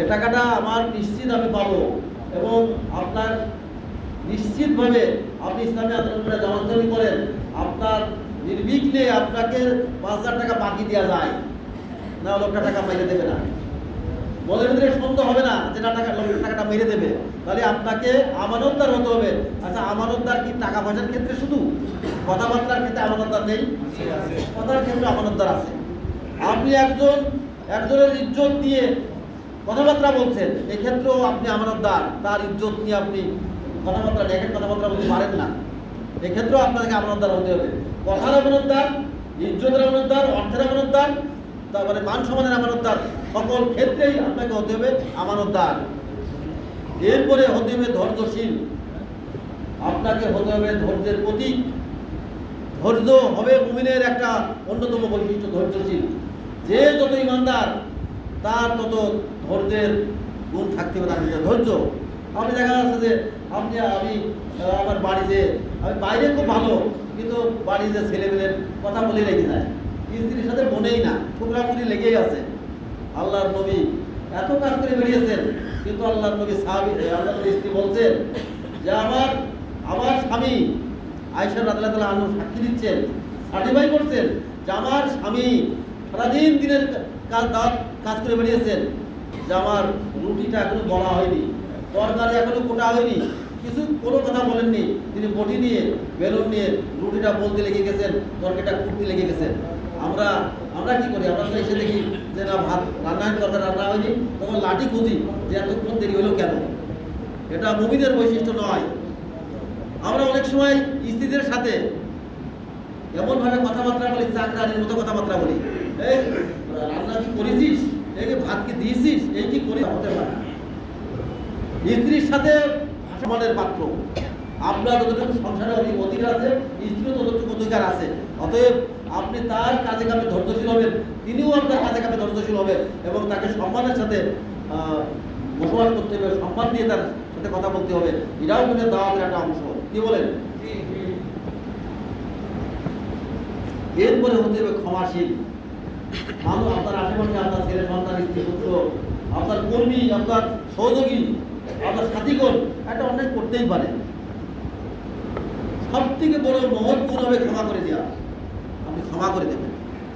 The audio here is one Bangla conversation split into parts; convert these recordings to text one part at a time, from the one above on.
এ টাকাটা আমার নিশ্চিত আমি পাবো। এবং আপনার নিশ্চিতভাবে আপনি ইসলামী আন্দোলনে জমাদারি করেন, আপনার নির্বিঘ্নে আপনাকে পাঁচ হাজার টাকা বাকি দেওয়া যায়। না, লোকটা টাকা মেরে দেবে না। মনের ভিতরে সন্দেহ হবে না যে না, টাকা লোকটা টাকাটা মেরে দেবে। তাহলে আপনাকে আমানতদার হতে হবে। আচ্ছা আমানতদার কি টাকা পয়সার ক্ষেত্রে শুধু? কথাবার্তার ক্ষেত্রে আমানতদার নেই? কথার ক্ষেত্রে আমানতদার আছে। আপনি একজন একজনের ইজ্জত দিয়ে কথাবার্তা বলছেন, এক্ষেত্রেও আপনি আমানতদার, তার ইজ্জত নিয়ে আপনি কথাবার্তা দেখেন কথাবার্তা বলতে পারেন না। এক্ষেত্রেও আপনাকে আমানতদার হতে হবে। কথার আমানতদার, ইজ্জতের আমানতদার, অর্থের আমানতদার, তারপরে মান সম্মানের আমানতদার, সকল ক্ষেত্রেই আপনাকে হতে হবে আমানতদার। এরপরে হতে হবে ধৈর্যশীল। আপনাকে হতে হবে ধৈর্যের প্রতীক। ধৈর্য হবে মুমিনের একটা অন্যতম বৈশিষ্ট্য, ধৈর্যশীল। যে যত ইমানদার তার তত ধৈর্যের গুণ থাকতে হবে তার ধৈর্য। আপনি দেখা যাচ্ছে যে আপনি, আমি আমার বাড়িতে, আমি বাইরে খুব ভালো, কিন্তু বাড়িতে ছেলেমেয়েদের কথা বলে রেখে যায়। স্ত্রীর সাথে মনেই না টুকরামুড়ি লেগেই আছে। আল্লাহর নবী এত কাজ করে বেরিয়েছেন, কিন্তু আল্লাহর নবী সাহাবি আল্লাহ নবী স্ত্রী বলছেন যে আমার আমার স্বামী আয়সা রাদিয়াল্লাহু তাআলা আনহু সাক্ষী দিচ্ছেন সার্টিফাই করছেন যে আমার স্বামী সারাদিন দিনের কাজ দাওয়াত কাজ করে বেরিয়েছেন। যে আমার রুটিটা এখনও বলা হয়নি, তরকারি এখনও কোটা হয়নি, কিছু কোনো কথা বলেননি। তিনি বটি নিয়ে, বেলুন নিয়ে রুটিটা বলতে লেগে গেছেন, তরকারিটা কুটতে লেগে গেছেন। আমরা আমরা কি করি? আমরা এসে দেখি যে না, ভাত রান্না হয়নি তরকারি রান্না হয়নি। তখন লাঠি খুঁজি যে এতক্ষণ দেরি হলো কেন? এটা মুমিনের বৈশিষ্ট্য নয়। আমরা অনেক সময় স্ত্রীদের সাথে এমন ভাবে কথাবার্তা বলি, চাকরানির মতো কথাবার্তা বলি। এই রান্না কি করেছিস? এই যে ভাত কি দিয়েছিস এই কি করি? হতে পারে। স্ত্রীর সাথে সমানের পাত্র। আপনার যতটুকু সংসারে অধিক অধিকার আছে স্ত্রীও ততটুকু অধিকার আছে। অতএব আপনি তার কাজে কামে ধৈর্যশীল হবেন তিনিও আপনার কাজে কামে ধৈর্যশীল হবেন এবং তাকে সম্মানের সাথে বসবাস করতে হবে সম্মান দিয়ে তার সাথে কথা বলতে হবে। এটাও কিন্তু দাওয়াতের একটা অংশ। কি বলেন? এরপরে হতে হবে ক্ষমাশীল। মানুষ আপনার আশেপাশে আপনার ছেলে, সন্তান, স্ত্রী, পুত্র, আপনার কর্মী, আপনার সহযোগী, আপনার সাথীগণ একটা অন্যায় করতেই পারে। সব থেকে বড় মহৎ গুণ হবে ক্ষমা করে দেওয়া আপনি ক্ষমা করে দেবেন।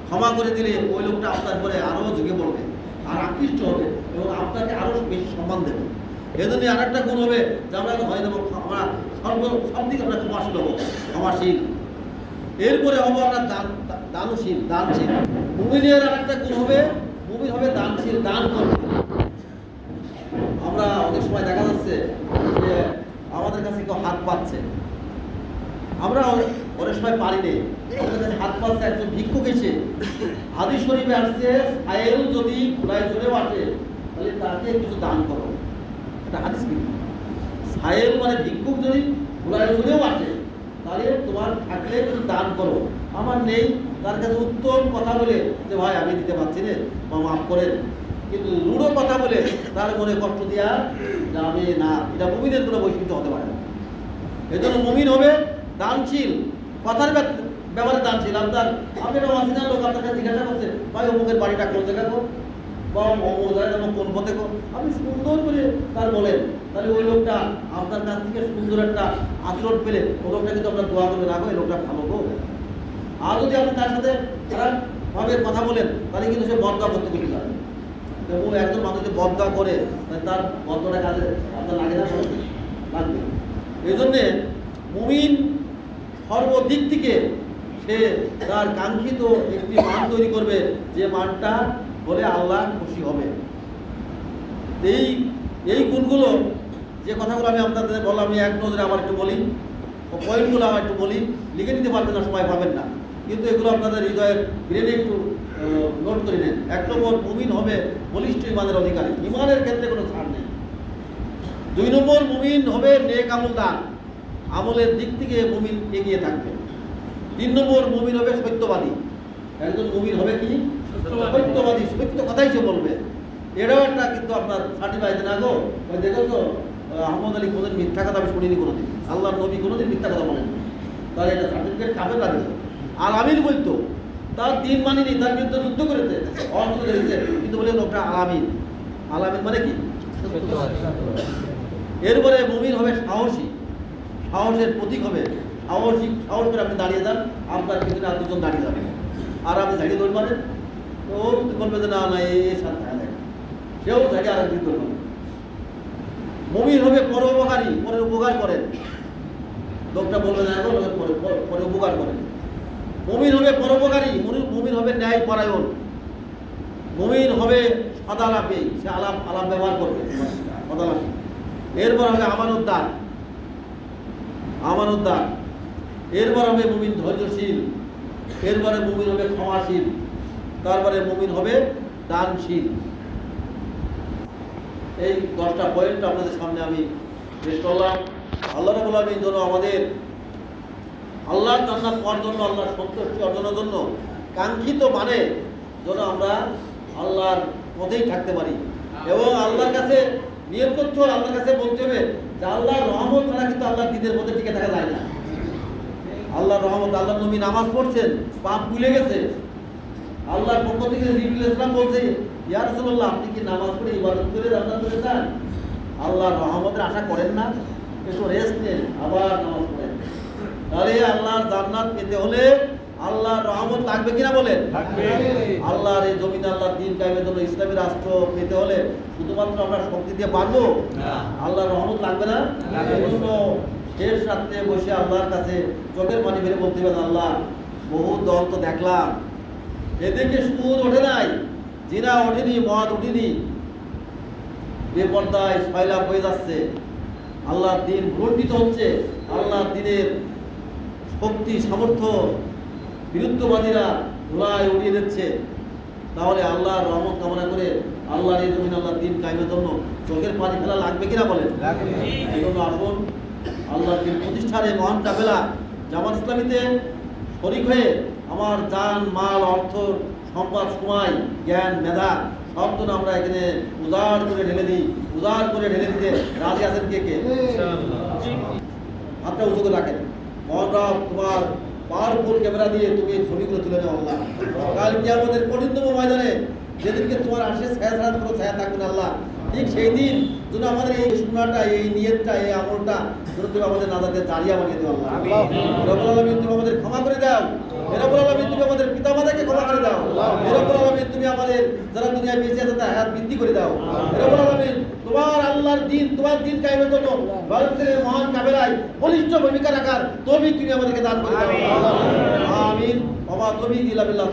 ক্ষমা করে দিলে ওই লোকটা আপনার পরে আরও ঝুঁকে পড়বে, আর আকৃষ্ট হবে এবং আপনাকে আরও বেশি সম্মান দেবে। এজন্য আর একটা গুণ হবে যে আমরা হয় দেবো আমরা সর্ব সব দিকে আমরা ক্ষমাশীল হব। ক্ষমাশীল। এরপরে হব আমরা দান দানশীল। দানশীল। মুমিনের আর একটা গুণ হবে মুমিন হবে দানশীল দান করবে। আমরা অনেক সময় দেখা যাচ্ছে যে আমাদের কাছে কেউ হাত পাচ্ছে। আমরা অনেক সময় পারি নে আমাদের কাছে হাত পাচ্ছে একজন ভিক্ষুক এসে। হাদিস শরীফে আসছে সায়েল যদি ঘোড়ায় চড়েও আসে তাহলে তাকে কিছু দান করো। এটা হাদিস কিন্তু সায়েল মানে ভিক্ষুক যদি ঘোড়ায় চড়েও আসে তাহলে তোমার থাকলে কিছু দান করো। আমার নেই তার কাছে উত্তম কথা বলে যে, ভাই, আমি দিতে পারছি না বা মাফ করেন। কিন্তু রূঢ় কথা বলে তার মনে কষ্ট দেওয়া আমি না, এটা মুমিনের কোনো বৈশিষ্ট্য হতে পারে না। এই জন্য মমিন হবে দানশীল। কথার ব্যাপ- ব্যাপারে দানশীল। আপনার, আপনি একটা অচেনা লোক আপনার কাছে জিজ্ঞাসা করছে, ভাই, অমুকের বাড়িটা কোন জায়গায় গো? বা অমুক যেমন কোন পথে গো? আপনি সুন্দর করে তার বলেন। তাহলে ওই লোকটা আপনার কাছ থেকে সুন্দর একটা আচরণ পেলে, ওই লোকটা কিন্তু আপনার দোয়া করবে, রাখো, এই লোকটা ভালো গো। আর যদি আপনি তার সাথে খারাপভাবে কথা বলেন, তাহলে কিন্তু সে বদয়া করতে করতে যাবে। এবং একজন মানুষ যদি বদয়া করে তার বদয়াটা কাজে আপনার লাগে না লাগবে। এই জন্যে মুমিন সর্বদিক থেকে সে তার কাঙ্ক্ষিত একটি মান তৈরি করবে, যে মানটা বলে আল্লাহ খুশি হবে। এই এই গুণগুলো, যে কথাগুলো আমি আপনাদের বললাম, আমি এক নজরে আবার একটু বলি পয়েন্টগুলো আমার একটু বলি, লিখে নিতে পারবেন না, সময় পাবেন না। কিন্তু এগুলো আপনাদের হৃদয়ের ব্রেনে একটু নোট করে নেন। এক নম্বর মুমিন হবে বলিষ্ঠ ইমানের অধিকারী। ইমানের ক্ষেত্রে কোনো ছাড় নেই। দুই নম্বর মুমিন হবে নেক আমল দান। আমলের দিক থেকে মুমিন এগিয়ে থাকবে। তিন নম্বর মুমিন হবে সত্যবাদী। একজন মুমিন হবে কি? সত্যবাদী। সত্য কথাই সে বলবে। এটাও একটা কিন্তু আপনার সার্টিফাইড না গো? ওই দেখো তো আহ, আহমদ আলী কোনোদিন মিথ্যা কথা আমি শুনিনি কোনোদিন। আল্লাহ নবী কোনোদিন মিথ্যা কথা বলেন তাহলে এটা সার্টিফিকেট কাবে লাগে আর আমিন বলতো, তার দিন মানিনি তার বিরুদ্ধে যুদ্ধ করেছে অর্থ ধরেছে, কিন্তু বলে লোকটা আলামিন। আলামিন মানে কি? এরপরে মুমিন হবে সাহসী। সাহসের প্রতীক হবে সাহসী, সাহস করে আপনি দাঁড়িয়ে যান, আপনার পিছনে আর দুজন দাঁড়িয়ে যাবে। আর আপনি ঝাড়িয়ে ধরবেন তো ও বলবে যে না না এই দেখা সেও ঝাড়িয়ে আর একদিন ধরবেন মুমিন হবে পরোপকারী, পরের উপকার করেন। লোকটা বলবে না, এখন পরে- পরে উপকার করেন। মুমিন হবে পরোপকারী মুমিন- হবে ন্যায় পরায়ণ। মুমিন হবে সদালাপি সে আলাপ আলাপ ব্যবহার করবে। এরপর হবে আমানুদ্দার আমানুদ্দার এরপর হবে মুমিন ধৈর্যশীল। এরপরে মুমিন হবে ক্ষমাশীল। তারপরে মুমিন হবে দানশীল। এই দশটা পয়েন্ট আপনাদের সামনে আমি পেশ করলাম। আল্লাহ রাবুল আলমীর জন্য আমাদের আল্লাহর জান্নাত পাওয়ার জন্য, আল্লাহর সন্তুষ্টি অর্জনের জন্য কাঙ্ক্ষিত মানে যেন আমরা আল্লাহর পথেই থাকতে পারি। এবং আল্লাহর কাছে নিয়ত করতে হবে আল্লাহর কাছে বলতে হবে যে আল্লাহর রহমত ছাড়া কিন্তু আল্লাহর দিনের মধ্যে টিকে থাকা যায় না। আল্লাহর রহমত আল্লাহ নবী নামাজ পড়ছেন, পাপ ভুলে গেছে। আল্লাহর পক্ষ থেকে জিবরিল ইসলাম বলছে, ইয়া রাসূলুল্লাহ, আপনি কি নামাজ পড়ে ইবাদত করে জান্নাত পেতে চান আল্লাহর রহমতের আশা করেন না একটু রেস্ট নেন, আবার নামাজ পড়েন। তাহলে আল্লাহর জান্নাত পেতে হলে আল্লাহর রহমত লাগবে কিনা বলেন? আল্লাহর এই জমিন আল্লাহর দিন কায়েমের জন্য ইসলামী রাষ্ট্র পেতে হলে শুধুমাত্র আমরা শক্তি দিয়ে পারব আল্লাহর রহমত লাগবে না। শেষ রাত্রে বসে আল্লাহর কাছে চোখের পানি ফেলে বলতে পারেন আল্লাহ বহু দল তো দেখলাম। এদিকে সুদ ওঠে নাই জিনা ওঠেনি মদ উঠেনি। বেপর্দায় সয়লাভ হয়ে যাচ্ছে। আল্লাহর দিন ভর্তিত হচ্ছে। আল্লাহর দিনের শক্তি সামর্থ্য বিরুদ্ধবাদীরা ধুলায় উড়িয়ে দিচ্ছে। তাহলে আল্লাহর রহমত কামনা করে আল্লাহর এই জমিন আল্লাহর দিন কায়েমের জন্য চোখের পানি ফেলা লাগবে কিনা বলেন। এই জন্য আসুন আল্লাহর দিন প্রতিষ্ঠার এই মহান কাফেলা জামাত ইসলামীতে শরিক হয়ে আমার জান মাল অর্থ সম্পদ সময় জ্ঞান মেধা সব জন্য আমরা এখানে উজাড় করে ঢেলে দিই। উজাড় করে ঢেলে দিতে রাজি আছেন কে কে? হাতটা উঁচু করে রাখেন। মোহন তোমার পাওয়ারফুল ক্যামেরা দিয়ে তুমি এই ছবিগুলো তুলে নেওয়া আল্লাহ। কাল কি আমাদের কঠিনতম ময়দানে যেদিনকে তোমার আসে ছায়া ছাড়া কোনো ছায়া থাকবে আল্লাহ। ঠিক সেই দিন যেন আমাদের এই এই নিয়তটা এই আমলটা যেন তুমি আমাদের নাজাদের দাঁড়িয়ে বানিয়ে দেও আল্লাহ। রবুল আলমিন তুমি আমাদের ক্ষমা করে দাও। রবুল আলমিন তুমি আমাদের পিতা মাতাকে ক্ষমা করে দাও। রবুল আলমিন তুমি আমাদের যারা দুনিয়া বেঁচে আছে তার হাত বৃদ্ধি করে দাও। এরকম আলমিন তোমার আল্লাহর দিন তোমার দিন কায়েমের জন্য ভারতের মহান কাবেলায় বলিষ্ঠ ভূমিকা রাখার তুমি তুমি আমাদেরকে দান করে দাও। আমিন। বাবা তুমি ইলাবিল্লাহ